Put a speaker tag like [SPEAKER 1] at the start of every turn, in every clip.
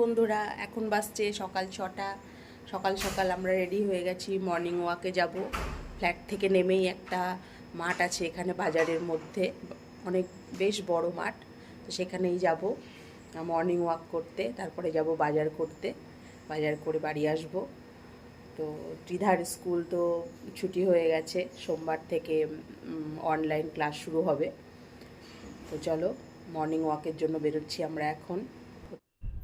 [SPEAKER 1] বন্ধুরা, এখন বাসছে সকাল ছটা। সকাল সকাল আমরা রেডি হয়ে গেছি মর্নিং ওয়াকে যাব। ফ্ল্যাট থেকে নেমেই একটা মাঠ আছে এখানে বাজারের মধ্যে, অনেক বেশ বড় মাঠ, তো সেখানেই যাব। মর্নিং ওয়াক করতে, তারপরে যাব বাজার করতে। বাজার করে বাড়ি আসব। তো ত্রিধার স্কুল তো ছুটি হয়ে গেছে, সোমবার থেকে অনলাইন ক্লাস শুরু হবে। তো চলো মর্নিং ওয়াকের জন্য বেরোচ্ছি আমরা এখন।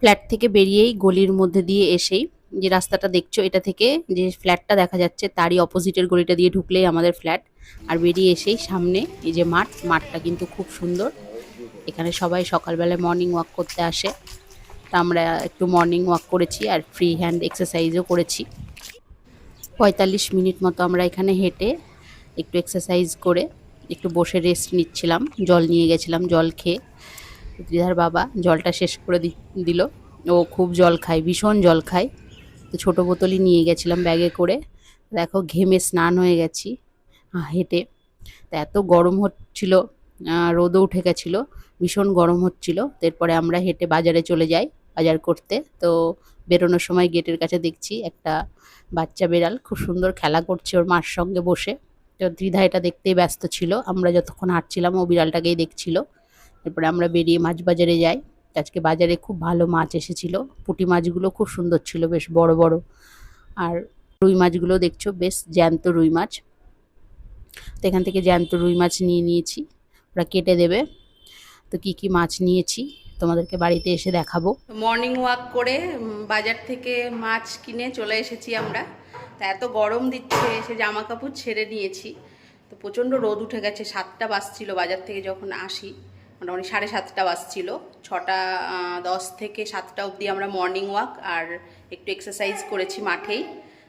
[SPEAKER 1] ফ্ল্যাট থেকে বেরিয়েই গলির মধ্যে দিয়ে এসেই যে রাস্তাটা দেখছ, এটা থেকে যে ফ্ল্যাটটা দেখা যাচ্ছে তারই অপোজিটের গলিটা দিয়ে ঢুকলেই আমাদের ফ্ল্যাট। আর বেরিয়ে এসেই সামনে এই যে মাঠ, মাঠটা কিন্তু খুব সুন্দর। এখানে সবাই সকালবেলায় মর্নিং ওয়াক করতে আসে। তা আমরা একটু মর্নিং ওয়াক করেছি আর ফ্রি হ্যান্ড এক্সারসাইজও করেছি। পঁয়তাল্লিশ মিনিট মতো আমরা এখানে হেঁটে একটু এক্সারসাইজ করে একটু বসে রেস্ট নিচ্ছিলাম, জল নিয়ে গেছিলাম, জল খেয়ে। দিদার বাবা জলটা শেষ করে দিল। ও খুব জল খায়, ভীষণ জল খায়। তো ছোটো বোতলই নিয়ে গেছিলাম ব্যাগে করে। দেখো ঘেমে স্নান হয়ে গেছি হেঁটে। তা এত গরম হচ্ছিল রোদও উঠে গেছিল, ভীষণ গরম হচ্ছিল। তারপরে আমরা হেঁটে বাজারে চলে যাই, বাজার করতে। তো বেরোনোর সময় গেটের কাছে দেখছি একটা বাচ্চা বেড়াল, খুব সুন্দর খেলা করছে ওর মার সঙ্গে বসে। তো দ্বিধা এটা দেখতেই ব্যস্ত ছিল, আমরা যতক্ষণ হাঁটছিলাম ও বিড়ালটাকেই দেখছিল। এরপরে আমরা বেরিয়ে মাছ বাজারে যাই। আজকে বাজারে খুব ভালো মাছ এসেছিল। পুঁটি মাছগুলো খুব সুন্দর ছিল, বেশ বড় বড়। আর রুই মাছগুলো দেখছ, বেশ জ্যান্ত রুই মাছ। তো এখান থেকে জ্যান্ত রুই মাছ নিয়ে নিয়েছি। ওরা কেটে দেবে। তো কি কি মাছ নিয়েছি, তোমাদেরকে বাড়িতে এসে দেখাবো। মর্নিং ওয়াক করে বাজার থেকে মাছ কিনে চলে এসেছি আমরা। তা এত গরম দিচ্ছে এসে জামা কাপড় ছেড়ে নিয়েছি। তো প্রচণ্ড রোদ উঠে গেছে, সাতটা বাজছিল বাজার থেকে যখন আসি। মোটামুটি সাড়ে সাতটা বাজছিল। ছটা দশ থেকে সাতটা অবধি আমরা মর্নিং ওয়াক আর একটু এক্সারসাইজ করেছি মাঠেই।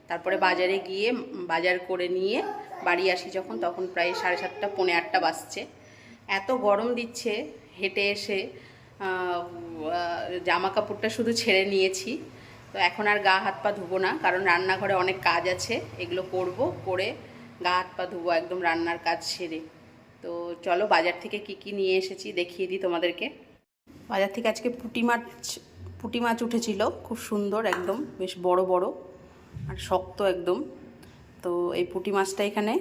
[SPEAKER 1] তারপরে বাজারে গিয়ে বাজার করে নিয়ে বাড়ি আসি যখন, তখন প্রায় সাড়ে সাতটা, পৌনে আটটা বাজছে। এত গরম দিচ্ছে হেঁটে এসে জামা কাপড়টা শুধু ছেড়ে নিয়েছি। তো এখন আর গা হাত পা ধুবো না, কারণ রান্নাঘরে অনেক কাজ আছে, এগুলো করব, করে গা হাত পা ধুবো, একদম রান্নার কাজ সেরে। তো চলো বাজার থেকে কি কি নিয়ে এসেছি দেখিয়ে দিই তোমাদেরকে। বাজার থেকে আজকে পুঁটি মাছ পুঁটি মাছ উঠেছিল, খুব সুন্দর একদম, বেশ বড় বড় আর শক্ত একদম। তো এই পুঁটি মাছটা এখানে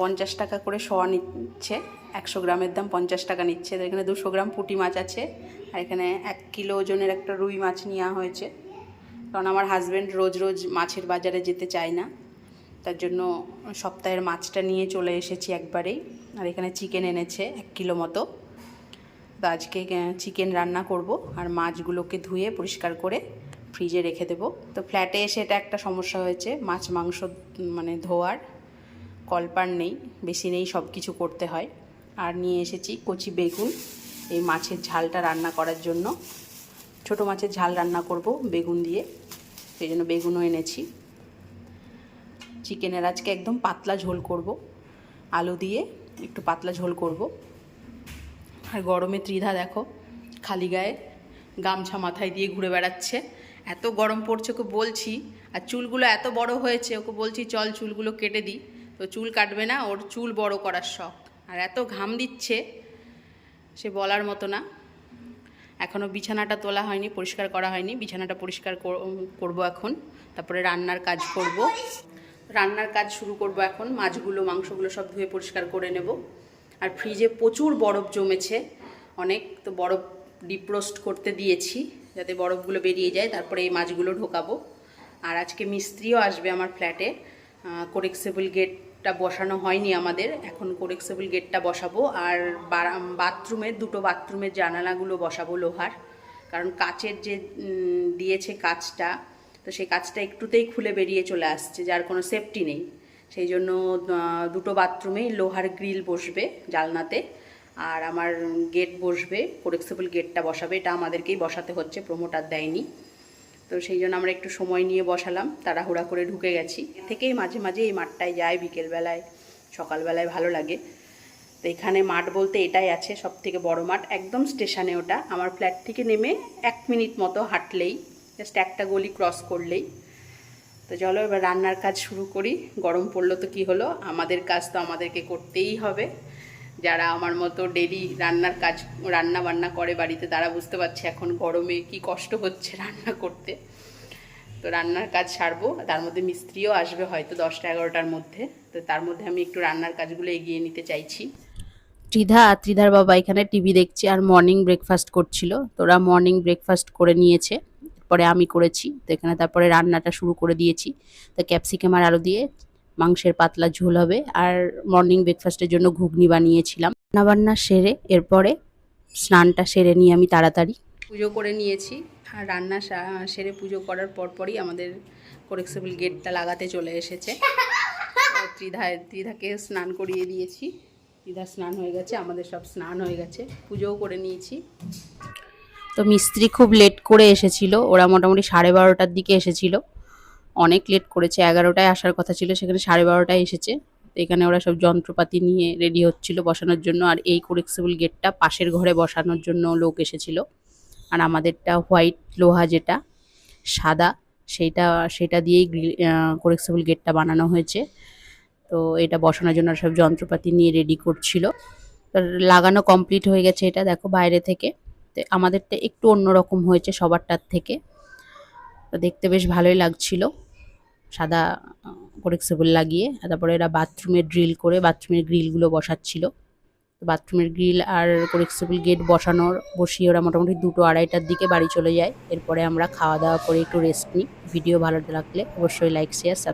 [SPEAKER 1] পঞ্চাশ টাকা করে শোয়া নিচ্ছে, একশো গ্রামের দাম পঞ্চাশ টাকা নিচ্ছে। তো এখানে দুশো গ্রাম পুঁটি মাছ আছে, আর এখানে এক কিলো ওজনের একটা রুই মাছ নেওয়া হয়েছে। কারণ আমার হাজব্যান্ড রোজ রোজ মাছের বাজারে যেতে চায় না। তার জন্য সপ্তাহের মাছটা নিয়ে চলে এসেছি একবারেই। আর এখানে চিকেন এনেছে এক কিলো মতো। তো আজকে চিকেন রান্না করব আর মাছগুলোকে ধুয়ে পরিষ্কার করে ফ্রিজে রেখে দেবো। তো ফ্ল্যাটে এসে এটা একটা সমস্যা হয়েছে। মাছ, মাংস মানে ধোয়ার কলপার নেই, বেশি নেই সব কিছু করতে হয়। আর নিয়ে এসেছি কচি বেগুন, এই মাছের ঝালটা রান্না করার জন্য। ছোট মাছের ঝাল রান্না করব বেগুন দিয়ে। সেই জন্য বেগুনও এনেছি। চিকেনের আজকে একদম পাতলা ঝোল করব। আলু দিয়ে একটু পাতলা ঝোল করব। আর গরমে ত্রিধা দেখো, খালি গায়ে গামছা মাথায় দিয়ে ঘুরে বেড়াচ্ছে। এত গরম পড়ছে, ওকে বলছি, আর চুলগুলো এত বড় হয়েছে, ওকে বলছি, চল চুলগুলো কেটে দিই। তো চুল কাটবে না, ওর চুল বড় করার শখ। আর এত ঘাম দিচ্ছে, সে বলার মতো না। এখনও বিছানাটা তোলা হয়নি, পরিষ্কার করা হয়নি। বিছানাটা পরিষ্কার কর- করব এখন। তারপরে রান্নার কাজ করব। রান্নার কাজ শুরু করব এখন। মাছগুলো, মাংসগুলো সব ধুয়ে পরিষ্কার করে নেব। আর ফ্রিজে প্রচুর বরফ জমেছে অনেক, তো বরফ ডিপ্রোস্ট করতে দিয়েছি যাতে বরফগুলো বেরিয়ে যায়। তারপরে এই মাছগুলো ঢোকাবো। আর আজকে মিস্ত্রিও আসবে আমার ফ্ল্যাটে। কোরেক্সেবল গেটটা বসানো হয়নি আমাদের। এখন কোরেক্সেবল গেটটা বসাবো। আর বাথরুমের, দুটো বাথরুমের জানালাগুলো বসাবো লোহার। কারণ কাচের যে দিয়েছে কাচটা তো সেই কাচটা একটুতেই খুলে বেরিয়ে চলে আসছে, যার কোনো সেফটি নেই। সেই জন্য দুটো বাথরুমেই লোহার গ্রিল বসবে জালনাতে, আর আমার গেট বসবে কোরেক্সেবল গেটটা বসাবে। এটা আমাদেরকেই বসাতে হচ্ছে প্রমোটার দেয়নি। তো সেই জন্য আমরা একটু সময় নিয়ে বসালাম, তাড়াহুড়া করে ঢুকে গেছি। থেকেই মাঝে মাঝে এই মাঠটায় যায় বিকেলবেলায়, সকালবেলায় ভালো লাগে। তো এখানে মাঠ বলতে এটাই আছে সব থেকে বড় মাঠ। একদম স্টেশনে ওটা। আমার ফ্ল্যাট থেকে নেমে এক মিনিট মতো হাঁটলেই জাস্ট একটা গলি ক্রস করলেই। তো চলো, এবার রান্নার কাজ শুরু করি। গরম পড়ল তো কি হলো? আমাদের কাজ তো আমাদেরকে করতেই হবে। যারা আমার মতো ডেলি রান্নার কাজ, রান্না বান্না করে বাড়িতে, তারা বুঝতে পারছে এখন গরমে কি কষ্ট হচ্ছে রান্না করতে। তো রান্নার কাজ সারবো। তার মধ্যে মিস্ত্রিও আসবে হয়তো দশটা এগারোটার মধ্যে। তো তার মধ্যে আমি একটু রান্নার কাজগুলো এগিয়ে নিতে চাইছি। ত্রিধা আর ত্রিধার বাবা এখানে টিভি দেখছে আর মর্নিং ব্রেকফাস্ট করছিল। তোরা মর্নিং ব্রেকফাস্ট করে নিয়েছে। পরে আমি করেছি, তো এখানে তারপরে রান্নাটা শুরু করে দিয়েছি। তো ক্যাপসিকাম আর আলু দিয়ে মাংসের পাতলা ঝোল হবে। আর মর্নিং ব্রেকফাস্টের জন্য ঘুগনি বানিয়েছিলাম। রান্নাবান্না সেরে এরপরে স্নানটা সেরে নিয়ে আমি তাড়াতাড়ি পুজো করে নিয়েছি। আর রান্না সেরে পুজো করার পরপরই আমাদের কোরেক্সেবল গেটটা লাগাতে চলে এসেছে। ত্রিধা ত্রিধাকে স্নান করিয়ে দিয়েছি। ত্রিধা স্নান হয়ে গেছে, আমাদের সব স্নান হয়ে গেছে। পুজোও করে নিয়েছি। তো মিস্ত্রি খুব লেট করে এসেছিল। ওরা মোটামুটি সাড়ে বারোটার দিকে এসেছিল। অনেক লেট করেছে। এগারোটায় আসার কথা ছিল, সেখানে সাড়ে বারোটায় এসেছে। তো এখানে ওরা সব যন্ত্রপাতি নিয়ে রেডি হচ্ছিল বসানোর জন্য। আর এই কোরেক্সেবল গেটটা পাশের ঘরে বসানোর জন্য লোক এসেছিল। আর আমাদেরটা হোয়াইট লোহা যেটা, সাদা, সেইটা, সেটা দিয়েই কোরেক্সেবল গেটটা বানানো হয়েছে। তো এটা বসানোর জন্য সব যন্ত্রপাতি নিয়ে রেডি করছিল। লাগানো কমপ্লিট হয়ে গেছে এটা, দেখো বাইরে থেকে। আমাদেরটা একটু অন্যরকম হয়েছে সবারটার থেকে। তো দেখতে বেশ ভালোই লাগছিল। সাদা কোরেক্সেবল লাগিয়ে। তারপরে এরা বাথরুমে ড্রিল করে বাথরুমের গ্রিলগুলো বসাচ্ছিল। তো বাথরুমের গ্রিল আর কোরেক্সেবল গেট বসানোর, বসিয়ে ওরা মোটামুটি দুটো আড়াইটার দিকে বাড়ি চলে যায়। এরপরে আমরা খাওয়া দাওয়া করে একটু রেস্ট নিই। ভিডিও ভালো লাগলে অবশ্যই লাইক শেয়ার